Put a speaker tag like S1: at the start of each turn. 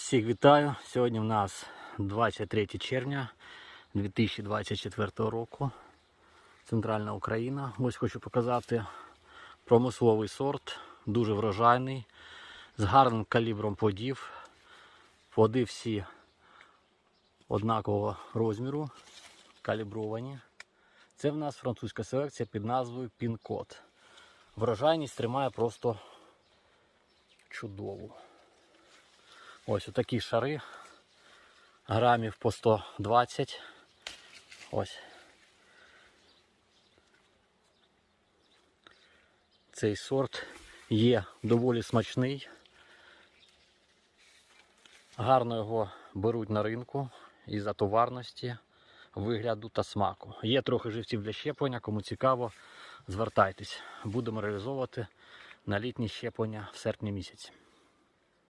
S1: Всіх вітаю! Сьогодні в нас 23 червня 2024 року. Центральна Україна. Ось хочу показати промисловий сорт, дуже врожайний, з гарним калібром плодів. Плоди всі однакового розміру, калібровані. Це в нас французька селекція під назвою Пін-Кот. Врожайність тримає просто чудову. Ось отакі шари. Грамів по 120. Ось. Цей сорт є доволі смачний. Гарно його беруть на ринку із-за товарності, вигляду та смаку. Є трохи живців для щеплення, кому цікаво, звертайтесь. Будемо реалізовувати на літні щеплення в серпні місяці.